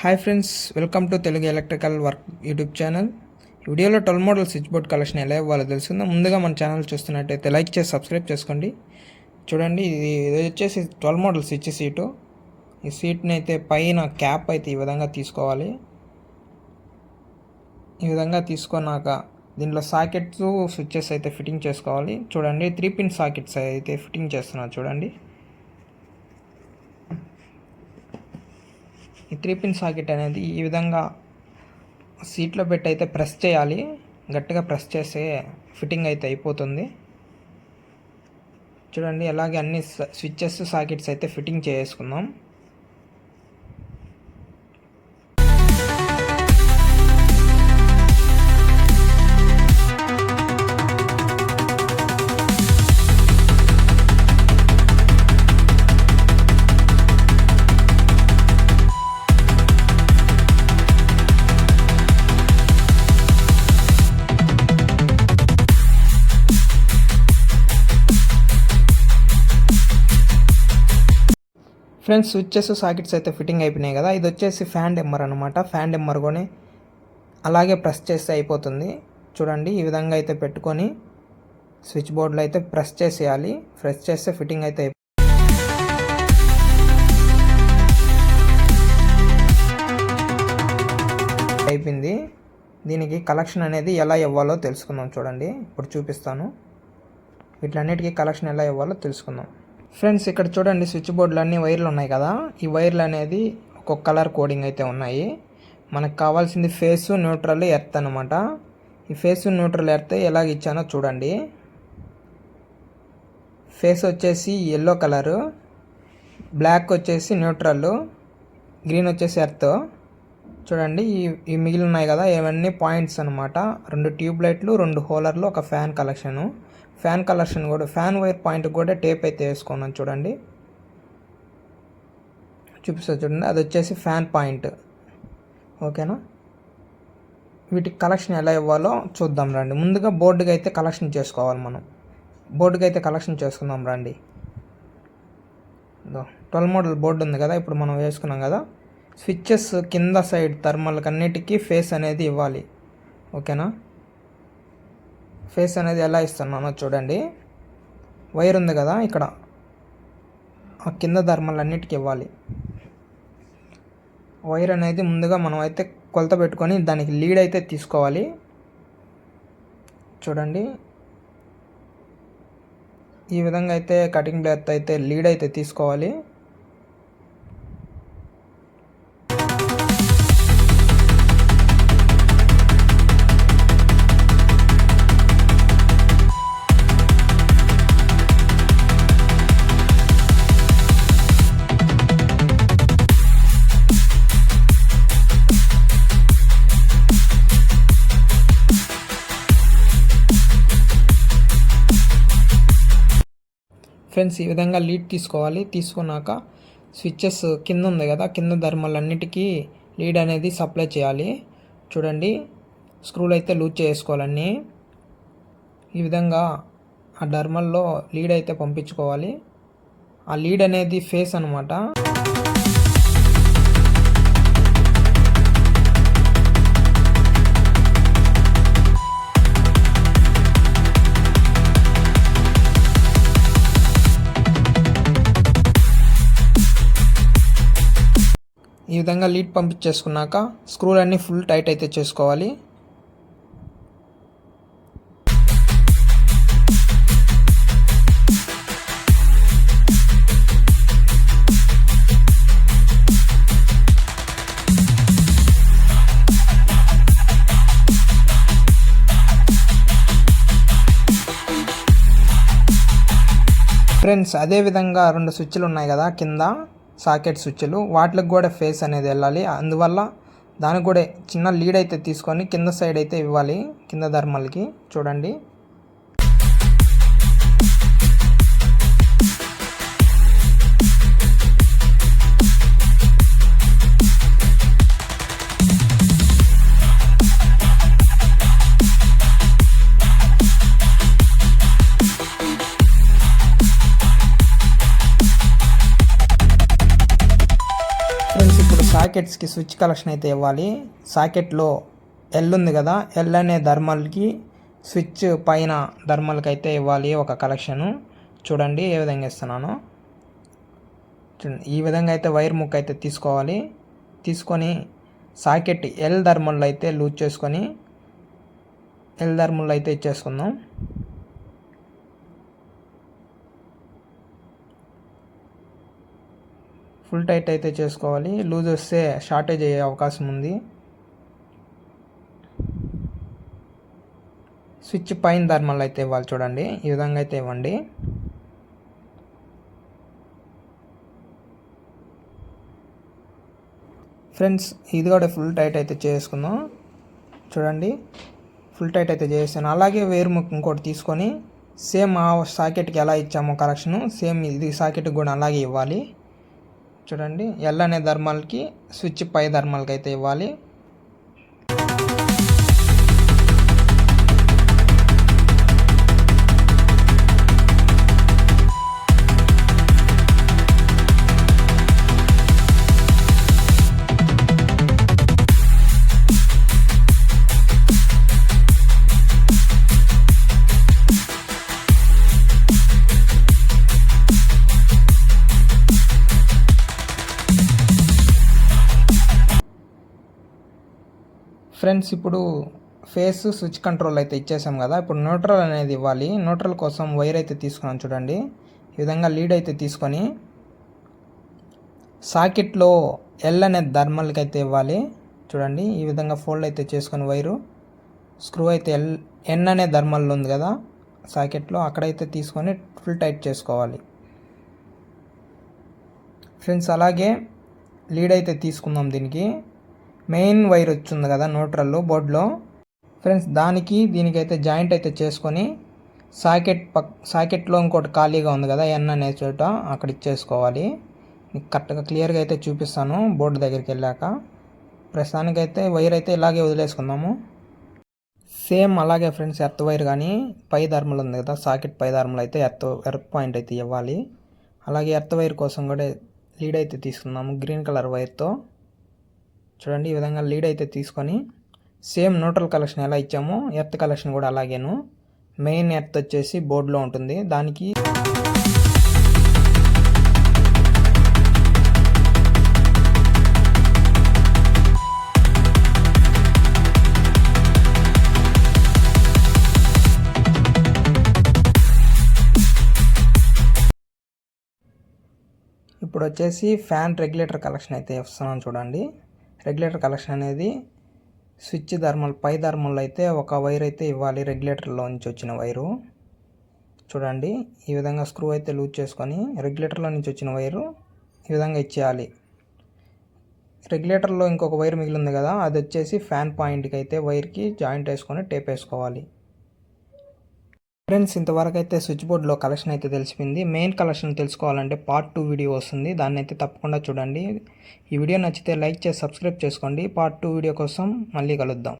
Hi friends welcome to Telugu electrical work YouTube channel ఈ వీడియోలో twelve model switch board collection ఎలా ఇవ్వాలో తెలుసుకుందాం. ముందుగా మన ఛానల్ చూస్తున్నట్టయితే లైక్ చేసి సబ్స్క్రైబ్ చేసుకోండి. చూడండి ఇది ఇది వచ్చేసి ట్వెల్వ్ మోడల్ స్విచ్ సీటు ఈ సీట్ని అయితే పైన క్యాప్ అయితే ఈ విధంగా తీసుకోవాలి. ఈ విధంగా తీసుకున్నాక దీంట్లో సాకెట్స్ స్విచ్చెస్ అయితే ఫిట్టింగ్ చేసుకోవాలి. చూడండి త్రీ పిన్ సాకెట్స్ అయితే ఫిట్టింగ్ చేస్తున్నారు. చూడండి. ఈ త్రీ పిన్ సాకెట్ అనేది ఈ విధంగా సీట్లో పెట్టి అయితే ప్రెస్ చేయాలి. గట్టిగా ప్రెస్ చేస్తే ఫిట్టింగ్ అయితే అయిపోతుంది. చూడండి అలాగే అన్ని స్విచ్చెస్ సాకెట్స్ అయితే ఫిట్టింగ్ చేసుకుందాం. ఫ్రెండ్స్ స్విచ్చెస్ సాకెట్స్ అయితే ఫిట్టింగ్ అయిపోయినాయి కదా. ఇది వచ్చేసి ఫ్యాన్ డెమ్మర్ అనమాట ఫ్యాన్ డెమ్మర్ కొని అలాగే ప్రెస్ చేస్తే అయిపోతుంది. చూడండి ఈ విధంగా అయితే పెట్టుకొని స్విచ్ బోర్డులో అయితే ప్రెస్ చేసేయాలి. ప్రెస్ చేస్తే ఫిట్టింగ్ అయితే అయిపో- అయిపోయింది. దీనికి కలెక్షన్ అనేది ఎలా ఇవ్వాలో తెలుసుకుందాం చూడండి. ఇప్పుడు చూపిస్తాను. వీటిలన్నిటికీ కలెక్షన్ ఎలా ఇవ్వాలో తెలుసుకుందాం. ఫ్రెండ్స్ ఇక్కడ చూడండి స్విచ్ బోర్డులు అన్ని వైర్లు ఉన్నాయి కదా. ఈ వైర్లు అనేది ఒక్కొక్క కలర్ కోడింగ్ అయితే ఉన్నాయి. మనకు కావాల్సింది ఫేస్ న్యూట్రల్ ఎర్త్ అనమాట ఈ ఫేస్ న్యూట్రల్ ఎర్త్ ఎలాగ ఇచ్చానో చూడండి. ఫేస్ వచ్చేసి ఎల్లో కలరు. బ్లాక్ వచ్చేసి న్యూట్రల్. గ్రీన్ వచ్చేసి ఎర్త్. చూడండి ఈ ఈ మిగిలి ఉన్నాయి కదా ఇవన్నీ పాయింట్స్ అనమాట రెండు ట్యూబ్ లైట్లు రెండు హోలర్లు ఒక ఫ్యాన్ కలెక్షను. ఫ్యాన్ కలెక్షన్ కూడా ఫ్యాన్ వైర్ పాయింట్ కూడా టేప్ అయితే వేసుకున్నాను చూడండి. చూపిస్తా చూడండి. అది వచ్చేసి ఫ్యాన్ పాయింట్ ఓకేనా వీటికి కలెక్షన్ ఎలా ఇవ్వాలో చూద్దాం రండి. ముందుగా బోర్డుకి అయితే కలెక్షన్ చేసుకోవాలి మనం. బోర్డుకి అయితే కలెక్షన్ చేసుకుందాం రండి. ట్వెల్వ్ మోడల్ బోర్డు ఉంది కదా ఇప్పుడు మనం వేసుకున్నాం కదా. స్విచ్చెస్ కింద సైడ్ థర్మల్కి అన్నిటికీ ఫేస్ అనేది ఇవ్వాలి. ఓకేనా ఫేస్ అనేది ఎలా ఇస్తున్నానో చూడండి. వైర్ ఉంది కదా ఇక్కడ. ఆ కింద ధర్మాలన్నిటికి ఇవ్వాలి. వైర్ అనేది ముందుగా మనం అయితే కొలత పెట్టుకొని దానికి లీడ్ అయితే తీసుకోవాలి. చూడండి. ఈ విధంగా అయితే కటింగ్ బ్లేత్ అయితే లీడ్ అయితే తీసుకోవాలి. ఫ్రెండ్స్ ఈ విధంగా లీడ్ తీసుకోవాలి. తీసుకున్నాక స్విచ్చెస్ కింద ఉంది కదా కింద ధర్మాలన్నిటికీ లీడ్ అనేది సప్లై చేయాలి. చూడండి స్క్రూలు అయితే లూజ్ చేసుకోవాలన్నీ ఈ విధంగా ఆ ధర్మల్లో లీడ్ అయితే పంపించుకోవాలి. ఆ లీడ్ అనేది ఫేస్ అనమాట విధంగా లీడ్ పంపించేసుకున్నాక స్క్రూలు అన్నీ ఫుల్ టైట్ అయితే చేసుకోవాలి. ఫ్రెండ్స్ అదే విధంగా రెండు స్విచ్లు ఉన్నాయి కదా కింద. సాకెట్ స్విచ్లు వాటికి కూడా ఫేస్ అనేది వెళ్ళాలి. అందువల్ల దానికి కూడా చిన్న లీడ్ అయితే తీసుకొని కింద సైడ్ అయితే ఇవ్వాలి కింద ధర్మాలకి. చూడండి. సాకెట్స్కి స్విచ్ కలెక్షన్ అయితే ఇవ్వాలి. సాకెట్లో ఎల్ ఉంది కదా ఎల్ అనే ధర్మల్కి స్విచ్ పైన ధర్మల్కి అయితే ఇవ్వాలి ఒక కలెక్షను చూడండి ఏ విధంగా ఇస్తున్నాను. చూడండి ఈ విధంగా అయితే వైర్ ముక్క అయితే తీసుకోవాలి. తీసుకొని సాకెట్ ఎల్ ధర్మల్లో అయితే లూజ్ చేసుకొని ఎల్ ధర్మల్లో అయితే ఇచ్చేసుకుందాం. ఫుల్ టైట్ అయితే చేసుకోవాలి. లూజ్ వస్తే షార్టేజ్ అయ్యే అవకాశం ఉంది. స్విచ్ పైన ధర్మాలు అయితే ఇవ్వాలి చూడండి. ఈ విధంగా అయితే ఇవ్వండి. ఫ్రెండ్స్ ఇది కూడా ఫుల్ టైట్ అయితే చేసుకుందాం. చూడండి. ఫుల్ టైట్ అయితే చేసాను అలాగే వేరు ముక్క ఇంకోటి తీసుకొని సేమ్ ఆ సాకెట్కి ఎలా ఇచ్చామో కరెక్షను సేమ్ ఇది సాకెట్కి కూడా అలాగే ఇవ్వాలి. చూడండి. ఎల్ అనే ధర్మాలకి స్విచ్ పై ధర్మాలకి అయితే ఇవ్వాలి. ఫ్రెండ్స్ ఇప్పుడు ఫేస్ స్విచ్ కంట్రోల్ అయితే ఇచ్చేసాం కదా ఇప్పుడు న్యూట్రల్ అనేది ఇవ్వాలి. న్యూట్రల్ కోసం వైర్ అయితే తీసుకున్నాం చూడండి. ఈ విధంగా లీడ్ అయితే తీసుకొని సాకెట్లో ఎల్ అనే ధర్మల్కి అయితే ఇవ్వాలి. చూడండి ఈ విధంగా ఫోల్డ్ అయితే చేసుకొని వైరు. స్క్రూ అయితే ఎల్ ఎన్ అనే ధర్మల్ ఉంది కదా సాకెట్లో అక్కడైతే తీసుకొని ఫుల్ టైట్ చేసుకోవాలి. ఫ్రెండ్స్ అలాగే లీడ్ అయితే తీసుకుందాం దీనికి. మెయిన్ వైర్ వచ్చింది కదా న్యూట్రల్లో బోర్డులో. ఫ్రెండ్స్ దానికి దీనికైతే జాయింట్ అయితే చేసుకొని సాకెట్ పక్ సాకెట్లో ఇంకోటి ఖాళీగా ఉంది కదా ఎన్ అనే చోట అక్కడ ఇచ్చేసుకోవాలి. కరెక్ట్గా క్లియర్గా అయితే చూపిస్తాను బోర్డు దగ్గరికి వెళ్ళాక. ప్రస్తుతానికైతే వైర్ అయితే ఇలాగే వదిలేసుకుందాము. సేమ్ అలాగే ఫ్రెండ్స్ ఎర్త్ వైర్ కానీ పై ధర్మలు ఉంది కదా సాకెట్ పై ధర్మలు అయితే ఎర్త్ ఎర్త్ పాయింట్ అయితే ఇవ్వాలి. అలాగే ఎర్త్ వైర్ కోసం కూడా లీడ్ అయితే తీసుకుందాము గ్రీన్ కలర్ వైర్తో. చూడండి ఈ విధంగా లీడ్ అయితే తీసుకొని సేమ్ న్యూట్రల్ కలెక్షన్ ఎలా ఇచ్చామో ఎర్త్ కలెక్షన్ కూడా అలాగేను. మెయిన్ ఎర్త్ వచ్చేసి బోర్డులో ఉంటుంది. దానికి ఇప్పుడు వచ్చేసి ఫ్యాన్ రెగ్యులేటర్ కలెక్షన్ అయితే వస్తున్నాను చూడండి. రెగ్యులేటర్ కలెక్షన్ అనేది స్విచ్ ధర్మల్ పై ధర్మల్లో అయితే ఒక వైర్ అయితే ఇవ్వాలి రెగ్యులేటర్లో నుంచి వచ్చిన వైరు. చూడండి ఈ విధంగా స్క్రూ అయితే లూజ్ చేసుకొని రెగ్యులేటర్లో నుంచి వచ్చిన వైరు ఈ విధంగా ఇచ్చేయాలి. రెగ్యులేటర్లో ఇంకొక వైర్ మిగిలింది కదా అది వచ్చేసి ఫ్యాన్ పాయింట్కి అయితే వైర్కి జాయింట్ వేసుకొని టేప్ వేసుకోవాలి. ఫ్రెండ్స్ ఇంతవరకు అయితే స్విచ్ బోర్డ్లో కలెక్షన్ అయితే తెలిసిపోయింది. మెయిన్ కలెక్షన్ తెలుసుకోవాలంటే పార్ట్ టూ వీడియో వస్తుంది. దాన్ని అయితే తప్పకుండా చూడండి. ఈ వీడియో నచ్చితే లైక్ చేసి సబ్స్క్రైబ్ చేసుకోండి. పార్ట్ టూ వీడియో కోసం మళ్ళీ కలుద్దాం.